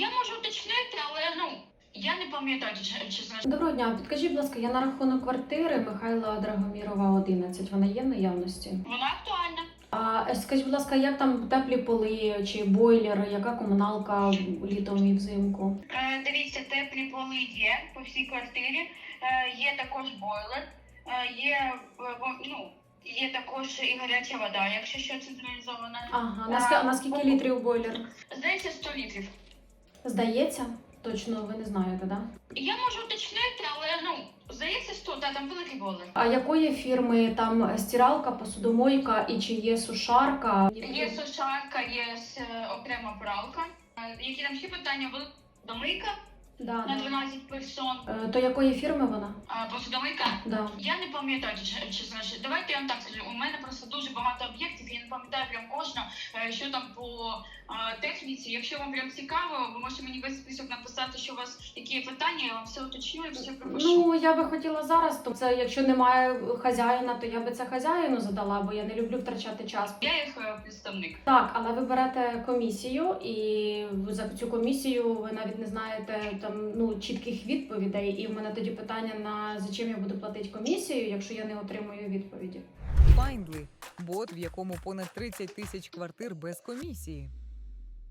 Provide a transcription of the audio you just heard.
Я можу уточнити, але ну я не пам'ятаю, чи- чесно. Доброго дня. Підкажіть, будь ласка, я на рахунок квартири Михайла Драгомірова 11. Вона є в наявності? Вона актуальна. А е, скажіть, будь ласка, як там теплі поли чи бойлер, яка комуналка літом і взимку? Е, дивіться, теплі поли є по всій квартирі. Е, є також бойлер, е, є е, ну. Є також і гаряча вода, якщо що централізована. Ага, наскільки, наскільки літрів бойлер? Здається, 100 літрів. Здається, точно ви не знаєте, да? Я можу уточнити, але ну здається, що да, там великий бойлер. А якої фірми там стиралка, посудомойка і чи є сушарка? Є сушарка, є е, окрема пралка. Е, Які там ще питання? Велика Да, на да. 12 персон. Е, То якої фірми вона? А посудомийка? Да. Я не пам'ятаю, чи- чесно. що- Давайте я вам так скажу. У мене просто дуже багато об'єктів, я не пам'ятаю прям кожна, е, що там по а, техніці. Якщо вам прям цікаво, ви можете мені весь список написати, що у вас які є питання, я вам все уточню і все пропишу. Ну я би хотіла зараз. То це якщо немає хазяїна, то я би це хазяїну задала, бо я не люблю втрачати час. Я їх е, представник. Так, але ви берете комісію, і за цю комісію ви навіть не знаєте там ну чітких відповідей. І в мене тоді питання на за чим я буду платити комісію, якщо я не отримую відповіді. Findly – бот, в якому понад 30 тисяч квартир без комісії.